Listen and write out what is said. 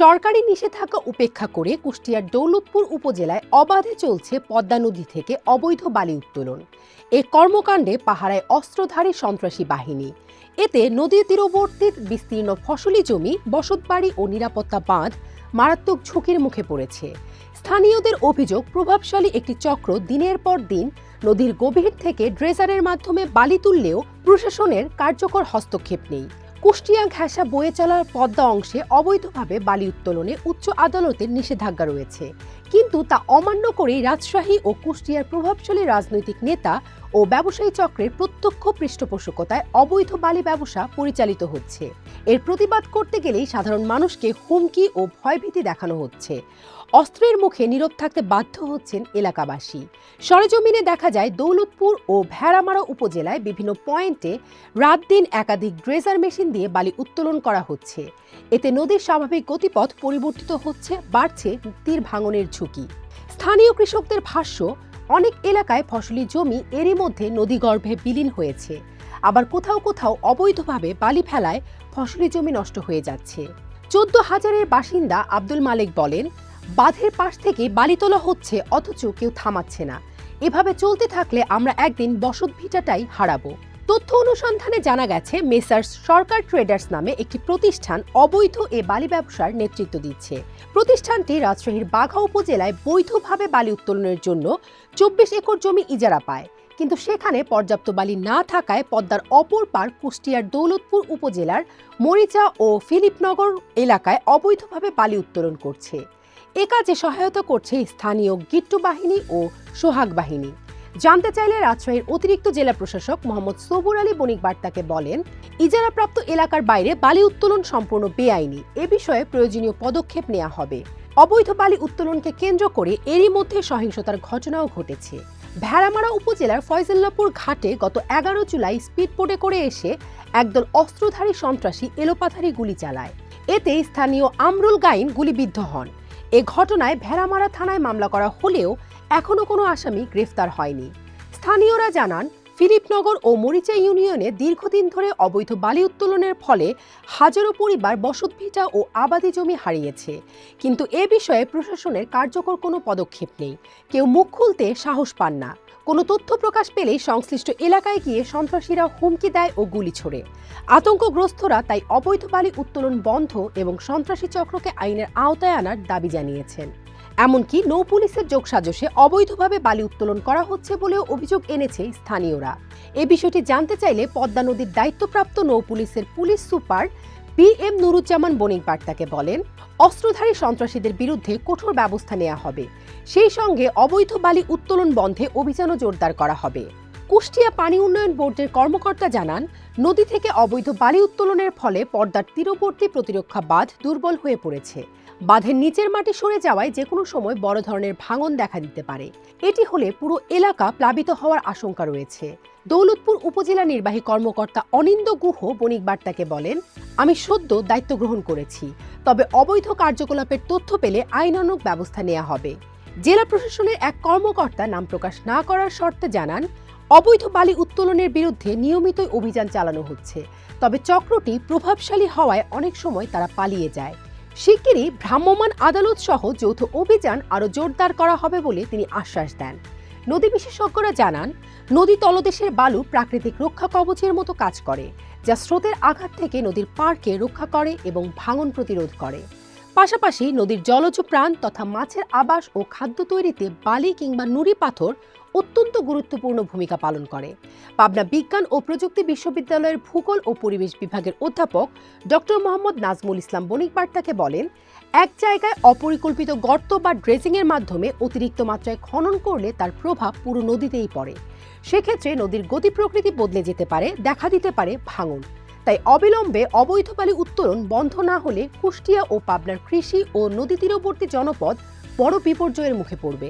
সরকারি নিষেধাজ্ঞা উপেক্ষা করে কুষ্টিয়ার দৌলতপুর উপজেলায় অবাধে চলছে পদ্মা নদী থেকে অবৈধ বালি উত্তোলন। এ কর্মকাণ্ডে পাহারায় অস্ত্রধারী সন্ত্রাসী বাহিনী। এতে নদীর তীরবর্তী বিস্তীর্ণ ফসলি জমি, বসতবাড়ি ও নিরাপত্তা বাঁধ মারাত্মক ঝুঁকির মুখে পড়েছে। স্থানীয়দের অভিযোগ, প্রভাবশালী একটি চক্র দিনের পর দিন নদীর গভীর থেকে ড্রেজারের মাধ্যমে বালি তুললেও প্রশাসনের কার্যকর হস্তক্ষেপ নেই। কুষ্টিয়া ঘেঁষা বয়ে চলার পদ্মা অংশে অবৈধভাবে বালি উত্তোলনে উচ্চ আদালতের নিষেধাজ্ঞা রয়েছে। কিন্তু তা অমান্য করেই রাজশাহী ও কুষ্টিয়ার প্রভাবশালী রাজনৈতিক নেতা ও ব্যবসায়ী চক্রের প্রত্যক্ষ পৃষ্ঠপোষকতায় অবৈধ বালি ব্যবসা পরিচালিত হচ্ছে। এর প্রতিবাদ করতে গেলেই সাধারণ মানুষকে হুমকি ও ভয়ভীতি দেখানো হচ্ছে। অস্ত্রের মুখে নীরব থাকতে বাধ্য হচ্ছেন এলাকাবাসী। সরেজমিনে দেখা যায় দৌলতপুর ও ভেড়ামারা উপজেলায় বিভিন্ন পয়েন্টে রাত দিন একাধিক ড্রেজার মেশিন দিয়ে বালি উত্তোলন করা হচ্ছে। এতে নদীর স্বাভাবিক গতিপথ পরিবর্তিত হচ্ছে, বাড়ছে তীর ভাঙনের ঝুঁকি স্থানীয় কৃষকদের ভাষ্য, অনেক এলাকায় ফসলি জমি এরই মধ্যে নদীগর্ভে বিলীন হয়েছে। আবার কোথাও কোথাও অবৈধভাবে বালি ফেলায় ফসলি জমি নষ্ট হয়ে যাচ্ছে। চোদ্দ হাজারের বাসিন্দা আব্দুল মালিক বলেন, বাঁধের পাশ থেকে বালি তোলা হচ্ছে, অথচ কেউ থামাচ্ছে না। এভাবে চলতে থাকলে আমরা একদিন বসত ভিটাটাই হারাবো। তথ্য অনুসন্ধানে জানা গেছে, মেসার্স সরকার ট্রেডার্স নামে একটি প্রতিষ্ঠান অবৈধ এ বালি ব্যবসার নেতৃত্ব দিচ্ছে। প্রতিষ্ঠানটি রাজশাহীর বাঘা উপজেলায় বৈধভাবে বালি উত্তোলনের জন্য চব্বিশ একর জমি ইজারা পায়। কিন্তু সেখানে পর্যাপ্ত বালি না থাকায় পদ্মার অপর পার কুষ্টিয়ার দৌলতপুর উপজেলার মরিচা ও ফিলিপনগর এলাকায় অবৈধভাবে বালি উত্তোলন করছে। এ কাজে সহায়তা করছে স্থানীয় গিট্টু বাহিনী ও সোহাগ বাহিনী। জানতে চাইলে রাজশাহীর অতিরিক্ত জেলা প্রশাসক মোহাম্মদ সবুর আলী বণিক বার্তাকে বলেন, ইজারাপ্রাপ্ত এলাকার বাইরে বালি উত্তোলন সম্পূর্ণ বেআইনি। এ বিষয়ে প্রয়োজনীয় পদক্ষেপ নেওয়া হবে। অবৈধ বালি উত্তোলনকে কেন্দ্র করে এরই মধ্যে সহিংসতার ঘটনাও ঘটেছে। ভেড়ামারা উপজেলার ফয়জল্লাপুর ঘাটে গত এগারো জুলাই স্পিডবোটে করে এসে একদল অস্ত্রধারী সন্ত্রাসী এলোপাথারি গুলি চালায়। এতে স্থানীয় আমরুল গাইন গুলিবিদ্ধ হন। এ ঘটনায় ভেড়ামারা থানায় মামলা করা হলেও এখনও কোনো আসামি গ্রেফতার হয়নি। স্থানীয়রা জানান, ফিলিপনগর ও মরিচা ইউনিয়নে দীর্ঘদিন ধরে অবৈধ বালি উত্তোলনের ফলে হাজারো পরিবার বসতভিটা ও আবাদি জমি হারিয়েছে। কিন্তু এ বিষয়ে প্রশাসনের কার্যকর কোনো পদক্ষেপ নেই। কেউ মুখ খুলতে সাহস পান না। কোনো তথ্য প্রকাশ পেলেই সংশ্লিষ্ট এলাকায় গিয়ে সন্ত্রাসীরা হুমকি দেয় ও গুলি ছোড়ে। আতঙ্কগ্রস্তরা তাই অবৈধ বালি উত্তোলন বন্ধ এবং সন্ত্রাসী চক্রকে আইনের আওতায় আনার দাবি জানিয়েছেন। এমনকি নৌ পুলিশের যোগসাজশে অবৈধভাবে বালি উত্তোলন করা হচ্ছে বলেও অভিযোগ এনেছে স্থানীয়রা। এ বিষয়টি জানতে চাইলে পদ্মা নদীর দায়িত্বপ্রাপ্ত নৌ পুলিশের police super B M Nuruzzaman বণিক বার্তাকে বলেন, অস্ত্রধারী সন্ত্রাসীদের বিরুদ্ধে কঠোর ব্যবস্থা নেওয়া হবে। সেই সঙ্গে অবৈধ বালি উত্তোলন বন্ধে অভিযানও জোরদার করা হবে। কুষ্টিয়া পানি উন্নয়ন বোর্ডের কর্মকর্তা জানান, নদী থেকে অবৈধ বালি উত্তোলনের ফলে পর্দার তীরবর্তী প্রতিরক্ষা বাঁধ দুর্বল হয়ে পড়েছে। বাঁধের নিচের মাটি সরে যাওয়ায় যে কোনো সময় বড় ধরনের ভাঙন দেখা দিতে পারে। এটি হলে পুরো এলাকা প্লাবিত হওয়ার আশঙ্কা রয়েছে। দৌলতপুর উপজেলা নির্বাহী কর্মকর্তা অনিন্দ গুহ বণিক বার্তাকে বলেন, আমি সদ্য দায়িত্ব গ্রহণ করেছি, তবে অবৈধ কার্যকলাপের তথ্য পেলে আইনানুগ ব্যবস্থা নেওয়া হবে। জেলা প্রশাসনের এক কর্মকর্তা নাম প্রকাশ না করার শর্তে জানান অবৈধ বালি উত্তোলনের বিরুদ্ধে নিয়মিতই অভিযান চালানো হচ্ছে। তবে চক্রটি প্রভাবশালী হওয়ায় অনেক সময় তারা পালিয়ে যায়। শিগগিরই ভ্রাম্যমাণ আদালত সহ যৌথ অভিযান আরও জোরদার করা হবে বলে তিনি আশ্বাস দেন। নদী বিশেষজ্ঞরা জানান, নদী তলদেশের বালু প্রাকৃতিক রক্ষা কবচের মতো কাজ করে, যা স্রোতের আঘাত থেকে নদীর পাড়কে রক্ষা করে এবং ভাঙন প্রতিরোধ করে। পাশাপাশি নদীর জলজ প্রাণ তথা মাছের আবাস ও খাদ্য তৈরিতে বালি কিংবা নুড়ি পাথর অত্যন্ত গুরুত্বপূর্ণ ভূমিকা পালন করে। পাবনা বিজ্ঞান ও প্রযুক্তি বিশ্ববিদ্যালয়ের ভূগোল ও পরিবেশ বিভাগের অধ্যাপক ডক্টর মোহাম্মদ নাজমুল ইসলাম বণিক বার্তাকে বলেন, এক জায়গায় অপরিকল্পিত গর্ত বা ড্রেজিংয়ের মাধ্যমে অতিরিক্ত মাত্রায় খনন করলে তার প্রভাব পুরো নদীতেই পড়ে। সেক্ষেত্রে নদীর গতি প্রকৃতি বদলে যেতে পারে, দেখা দিতে পারে ভাঙন। তাই অবিলম্বে অবৈধ বালি উত্তোলন বন্ধ না হলে কুষ্টিয়া ও পাবনার কৃষি ও নদী তীরবর্তী জনপদ বড় বিপর্যয়ের মুখে পড়বে।